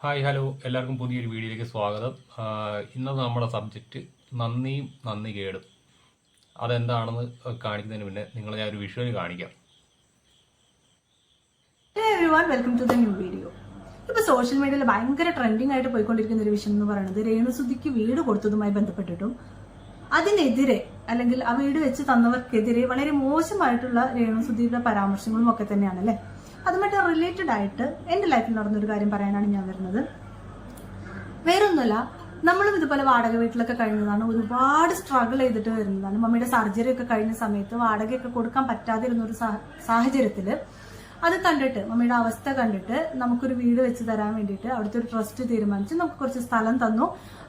Hi hello. എല്ലാവർക്കും പുതിയൊരു വീഡിയോയിലേക്ക് സ്വാഗതം. ഇന്നത്തെ നമ്മുടെ സബ്ജക്റ്റ് നന്ദിയും നന്ദി കേടും അതെന്താണെന്ന് കാണിക്കുന്നതിന് മുന്നേ നിങ്ങളെ ഞാൻ ഒരു വിഷ്വൽ കാണിക്കാം welcome to the new video ഇപ്പൊ സോഷ്യൽ മീഡിയയിൽ ഭയങ്കര ട്രെൻഡിങ് ആയിട്ട് പോയിക്കൊണ്ടിരിക്കുന്ന ഒരു വിഷയം എന്ന് പറയുന്നത് രേണുസുതിക്ക് വീട് കൊടുത്തതുമായി ബന്ധപ്പെട്ടിട്ടും അതിനെതിരെ അല്ലെങ്കിൽ ആ വീട് വെച്ച് തന്നവർക്കെതിരെ വളരെ മോശമായിട്ടുള്ള രേണുസുതിയുടെ പരാമർശങ്ങളും ഒക്കെ തന്നെയാണ് അല്ലെ അതുമായിട്ട് റിലേറ്റഡ് ആയിട്ട് എന്റെ ലൈഫിൽ നടന്നൊരു കാര്യം പറയാനാണ് ഞാൻ വരുന്നത്. വേറൊന്നുമല്ല നമ്മളും ഇതുപോലെ വാടക വീട്ടിലൊക്കെ കഴിഞ്ഞതാണ്. ഒരുപാട് സ്ട്രഗിൾ ചെയ്തിട്ട് വരുന്നതാണ്. മമ്മിയുടെ സർജറി ഒക്കെ കഴിഞ്ഞ സമയത്ത് വാടകയൊക്കെ കൊടുക്കാൻ പറ്റാതിരുന്ന ഒരു സാഹചര്യത്തിൽ അത് കണ്ടിട്ട് മമ്മിയുടെ അവസ്ഥ കണ്ടിട്ട് നമുക്കൊരു വീട് വെച്ച് തരാൻ വേണ്ടിയിട്ട് അവിടുത്തെ ഒരു ട്രസ്റ്റ് തീരുമാനിച്ച് നമുക്ക് കുറച്ച് സ്ഥലം തന്നു.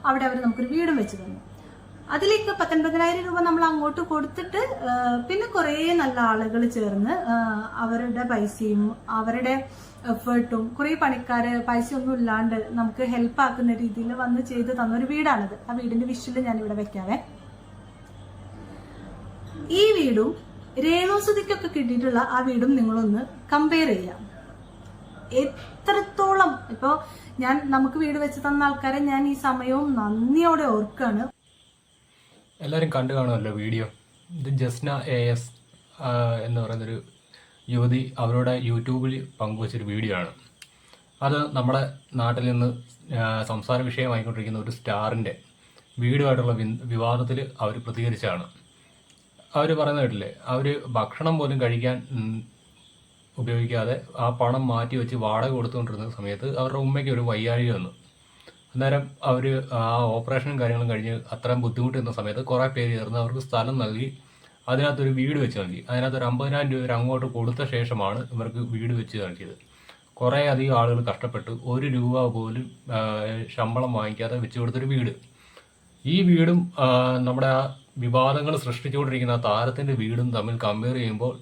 അവിടെ അവർ നമുക്കൊരു വീടും വെച്ച് തന്നു. അതിലേക്ക് പത്തൊൻപതിനായിരം രൂപ നമ്മൾ അങ്ങോട്ട് കൊടുത്തിട്ട് പിന്നെ കുറേ നല്ല ആളുകൾ ചേർന്ന് അവരുടെ പൈസയും അവരുടെ എഫേർട്ടും കുറേ പണിക്കാര് പൈസ ഒന്നും ഇല്ലാണ്ട് നമുക്ക് ഹെൽപ്പ് ആക്കുന്ന രീതിയിൽ വന്ന് ചെയ്ത് തന്ന ഒരു വീടാണിത്. ആ വീടിന്റെ വിഷ്വൽ ഞാൻ ഇവിടെ വെക്കാവേ. ഈ വീടും രേണുസുതിക്കൊക്കെ കിട്ടിയിട്ടുള്ള ആ വീടും നിങ്ങളൊന്ന് കമ്പയർ ചെയ്യാം. എത്രത്തോളം ഇപ്പോ ഞാൻ നമുക്ക് വീട് വെച്ച് തന്ന ആൾക്കാരെ ഞാൻ ഈ സമയവും നന്ദിയോടെ ഓർക്കാണ്. എല്ലാവരും കണ്ടു കാണുമല്ലോ വീഡിയോ. ഇത് ജസ്ന എ എസ് എന്ന് പറയുന്നൊരു യുവതി അവരുടെ യൂട്യൂബിൽ പങ്കുവച്ചൊരു വീഡിയോ ആണ്. അത് നമ്മുടെ നാട്ടിൽ നിന്ന് സംസാര വിഷയമായിക്കൊണ്ടിരിക്കുന്ന ഒരു സ്റ്റാറിന്റെ വീടുമായിട്ടുള്ള വിവാദത്തിൽ അവർ പ്രതികരിച്ചാണ്. അവർ പറയുന്ന കേട്ടില്ലേ അവർ ഭക്ഷണം പോലും കഴിക്കാൻ ഉപയോഗിക്കാതെ ആ പണം മാറ്റി വെച്ച് വാടക കൊടുത്തുകൊണ്ടിരുന്ന സമയത്ത് അവരുടെ ഉമ്മയ്ക്ക് ഒരു വയ്യാഴിക വന്നു. അന്നേരം അവർ ആ ഓപ്പറേഷനും കാര്യങ്ങളും കഴിഞ്ഞ് അത്രയും ബുദ്ധിമുട്ടുന്ന സമയത്ത് കുറേ പേര് ചേർന്ന് അവർക്ക് സ്ഥലം നൽകി അതിനകത്തൊരു വീട് വെച്ച് നൽകി. അതിനകത്ത് ഒരു അമ്പതിനായിരം രൂപ ഒരു അങ്ങോട്ട് കൊടുത്ത ശേഷമാണ് ഇവർക്ക് വീട് വെച്ച് നൽകിയത്. കുറേ അധികം ആളുകൾ കഷ്ടപ്പെട്ട് ഒരു രൂപ പോലും ശമ്പളം വാങ്ങിക്കാതെ വെച്ച് കൊടുത്തൊരു വീട്. ഈ വീടും നമ്മുടെ ആ വിവാദങ്ങൾ സൃഷ്ടിച്ചുകൊണ്ടിരിക്കുന്ന താരത്തിന്റെ വീടും തമ്മിൽ കമ്പയർ ചെയ്യുമ്പോൾ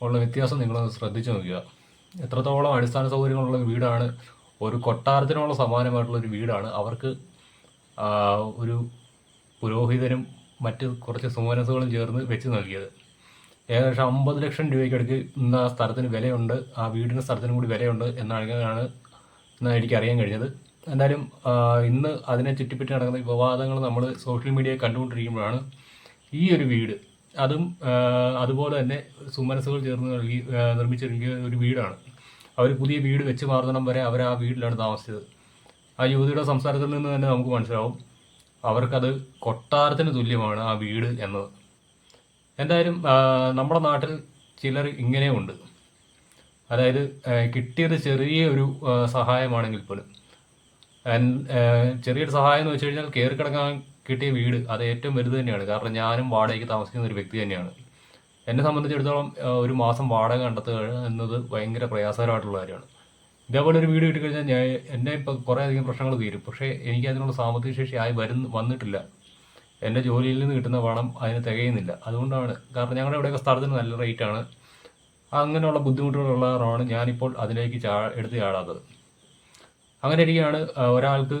ഉള്ള വ്യത്യാസം നിങ്ങളൊന്ന് ശ്രദ്ധിച്ചു നോക്കുക. എത്രത്തോളം അടിസ്ഥാന സൗകര്യങ്ങളുള്ള വീടാണ് ഒരു കൊട്ടാരത്തിനുള്ള സമാനമായിട്ടുള്ള ഒരു വീടാണ്. അവർക്ക് ഒരു പുരോഹിതനും മറ്റ് കുറച്ച് സുമനസുകളും ചേർന്ന് വെച്ച് നൽകിയത്. ഏകദേശം അമ്പത് ലക്ഷം രൂപയ്ക്കടുക്ക് ഇന്ന് ആ സ്ഥലത്തിന് വിലയുണ്ട്. ആ വീടിന് സ്ഥലത്തിനും കൂടി വിലയുണ്ട് എന്നാണ് എനിക്ക് അറിയാൻ കഴിഞ്ഞത്. എന്തായാലും ഇന്ന് അതിനെ ചുറ്റിപ്പറ്റി നടക്കുന്ന വിവാദങ്ങൾ നമ്മൾ സോഷ്യൽ മീഡിയയിൽ കണ്ടുകൊണ്ടിരിക്കുമ്പോഴാണ് ഈ ഒരു വീട്. അതും അതുപോലെ തന്നെ സുമനസുകൾ ചേർന്ന് നൽകി നിർമ്മിച്ചിരിക്കുന്ന ഒരു വീടാണ്. അവർ പുതിയ വീട് വെച്ച് മാറുന്നിടം വരെ അവർ ആ വീട്ടിലാണ് താമസിച്ചത്. ആ യുവതിയുടെ സംസാരത്തിൽ നിന്ന് തന്നെ നമുക്ക് മനസ്സിലാവും. അവർക്കത് കൊട്ടാരത്തിന് തുല്യമാണ് ആ വീട് എന്നത്. എന്തായാലും നമ്മുടെ നാട്ടിൽ ചിലർ ഇങ്ങനെയുണ്ട് അതായത് കിട്ടിയത് ചെറിയ ഒരു സഹായമാണെങ്കിൽ പോലും. ചെറിയൊരു സഹായം എന്ന് വെച്ച് കഴിഞ്ഞാൽ കയറി കിടക്കാൻ കിട്ടിയ വീട് അത് ഏറ്റവും വലുത് തന്നെയാണ്. കാരണം ഞാനും വാടകയ്ക്ക് താമസിക്കുന്ന ഒരു വ്യക്തി തന്നെയാണ്. എന്നെ സംബന്ധിച്ചിടത്തോളം ഒരു മാസം വാടക കണ്ടെത്തുക എന്നത് ഭയങ്കര പ്രയാസകരമായിട്ടുള്ള കാര്യമാണ്. ഇതേപോലെ ഒരു വീട് കിട്ടിക്കഴിഞ്ഞാൽ ഞാൻ എന്നെ ഇപ്പോൾ കുറേ അധികം പ്രശ്നങ്ങൾ തീരും. പക്ഷേ എനിക്ക് അതിനുള്ള സാമ്പത്തിക ശേഷി ആയി വരുന്ന വന്നിട്ടില്ല. എന്റെ ജോലിയിൽ നിന്ന് കിട്ടുന്ന പണം അതിന് തികയുന്നില്ല. അതുകൊണ്ടാണ് കാരണം ഞങ്ങളുടെ ഇവിടെയൊക്കെ സ്ഥലത്തിന് നല്ല റേറ്റാണ്. അങ്ങനെയുള്ള ബുദ്ധിമുട്ടുകളുള്ളവരാണ് ഞാനിപ്പോൾ അതിലേക്ക് ചാ എടുത്ത് ചാടാത്തത്. അങ്ങനെ ഇരിക്കുകയാണ് ഒരാൾക്ക്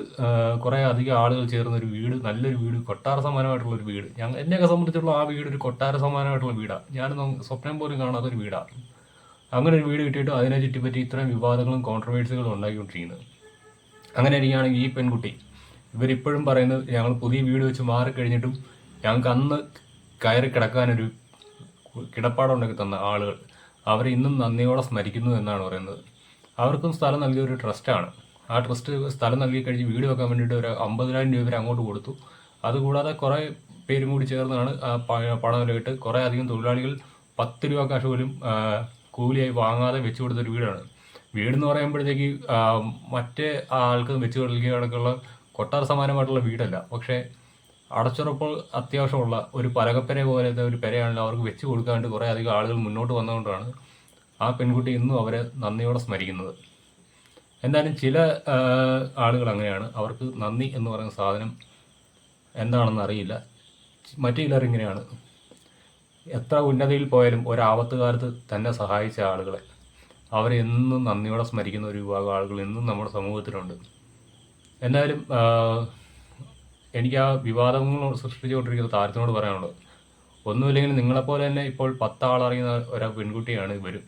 കുറെ അധികം ആളുകൾ ചേർന്ന ഒരു വീട് നല്ലൊരു വീട് കൊട്ടാര സമാനമായിട്ടുള്ള ഒരു വീട്. ഞങ്ങൾ എന്നെയൊക്കെ സംബന്ധിച്ചുള്ള ആ വീട് ഒരു കൊട്ടാര സമാനമായിട്ടുള്ള വീടാണ് ഞാൻ സ്വപ്നം പോലും കാണാത്ത ഒരു വീടാണ് അങ്ങനെ ഒരു വീട് കിട്ടിയിട്ട് അതിനെ ചുറ്റിപ്പറ്റി ഇത്രയും വിവാദങ്ങളും കോൺട്രവേഴ്സികളും ഉണ്ടാക്കിക്കൊണ്ടിരിക്കുന്നത് അങ്ങനെ ഇരിക്കുകയാണെങ്കിൽ ഈ പെൺകുട്ടി ഇവരിപ്പോഴും പറയുന്നത് ഞങ്ങൾ പുതിയ വീട് വെച്ച് മാറിക്കഴിഞ്ഞിട്ടും ഞങ്ങൾക്ക് അന്ന് കയറി കിടക്കാനൊരു കിടപ്പാടുണ്ടാക്കി തന്ന ആളുകൾ അവരെ ഇന്നും നന്ദിയോടെ സ്മരിക്കുന്നു എന്നാണ് പറയുന്നത്. അവർക്കും സ്ഥലം നൽകിയ ഒരു ട്രസ്റ്റാണ് ആ ട്രസ്റ്റ് സ്ഥലം നൽകി കഴിഞ്ഞ് വീട് വെക്കാൻ വേണ്ടിയിട്ട് ഒരു അമ്പതിനായിരം രൂപ വരെ അങ്ങോട്ട് കൊടുത്തു. അതുകൂടാതെ കുറേ പേരും കൂടി ചേർന്നാണ് പണം നൽകിയിട്ട് പണമെല്ലാം കുറേ അധികം തൊഴിലാളികൾ പത്ത് രൂപ കാശ് പോലും കൂലിയായി വാങ്ങാതെ വെച്ചു കൊടുത്തൊരു വീടാണ്. വീടെന്ന് പറയുമ്പോഴത്തേക്ക് മറ്റേ ആൾക്ക് വെച്ച് കൊടുക്കുകയാണെങ്കിലുള്ള കൊട്ടാര സമാനമായിട്ടുള്ള വീടല്ല. പക്ഷേ അടച്ചുറപ്പ് അത്യാവശ്യമുള്ള ഒരു പലകപ്പര പോലത്തെ ഒരു പെരയാണല്ലോ അവർക്ക് വെച്ച് കൊടുക്കാണ്ട് കുറേ അധികം ആളുകൾ മുന്നോട്ട് വന്നുകൊണ്ടാണ് ആ പെൺകുട്ടി ഇന്നും അവരെ നന്ദിയോടെ സ്മരിക്കുന്നത്. എന്തായാലും ചില ആളുകൾ അങ്ങനെയാണ്. അവർക്ക് നന്ദി എന്ന് പറയുന്ന സാധനം എന്താണെന്ന് അറിയില്ല. മറ്റു ചിലർ ഇങ്ങനെയാണ്. എത്ര ഉന്നതിയിൽ പോയാലും ഒരാപത്ത് കാലത്ത് തന്നെ സഹായിച്ച ആളുകളെ. അവരെന്നും നന്ദിയോടെ സ്മരിക്കുന്ന ഒരു വിഭാഗം ആളുകൾ ഇന്നും നമ്മുടെ സമൂഹത്തിലുണ്ട്. എന്തായാലും എനിക്ക് ആ വിവാദങ്ങൾ സൃഷ്ടിച്ചുകൊണ്ടിരിക്കുന്ന താരത്തിനോട് പറയാനുള്ളത് ഒന്നുമില്ലെങ്കിൽ നിങ്ങളെപ്പോലെ തന്നെ ഇപ്പോൾ പത്താളറിയുന്ന ഒരു പെൺകുട്ടിയാണ് ഇവരും.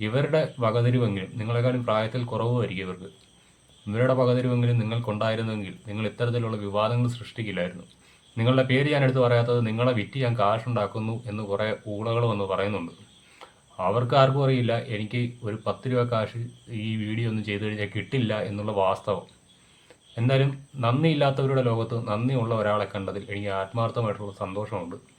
ഇവരുടെ വകതിരിവെങ്കിലും നിങ്ങളെക്കാളും പ്രായത്തിൽ കുറവുമായിരിക്കും ഇവർക്ക്. ഇവരുടെ വകതിരിവെങ്കിലും നിങ്ങൾക്കുണ്ടായിരുന്നെങ്കിൽ നിങ്ങൾ ഇത്തരത്തിലുള്ള വിവാദങ്ങൾ സൃഷ്ടിക്കില്ലായിരുന്നു. നിങ്ങളുടെ പേര് ഞാൻ എടുത്തു പറയാത്തത് നിങ്ങളെ വിറ്റ് ഞാൻ കാശുണ്ടാക്കുന്നു എന്ന് കുറേ ഊളകൾ വന്ന് പറയുന്നുണ്ട്. അവർക്ക് ആർക്കും അറിയില്ല എനിക്ക് ഒരു പത്ത് രൂപ കാശ് ഈ വീഡിയോ ഒന്നും ചെയ്തു കഴിഞ്ഞാൽ കിട്ടില്ല എന്നുള്ള വാസ്തവം. എന്തായാലും നന്ദിയില്ലാത്തവരുടെ ലോകത്ത് നന്ദിയുള്ള ഒരാളെ കണ്ടതിൽ എനിക്ക് ആത്മാർത്ഥമായിട്ടുള്ള സന്തോഷമുണ്ട്.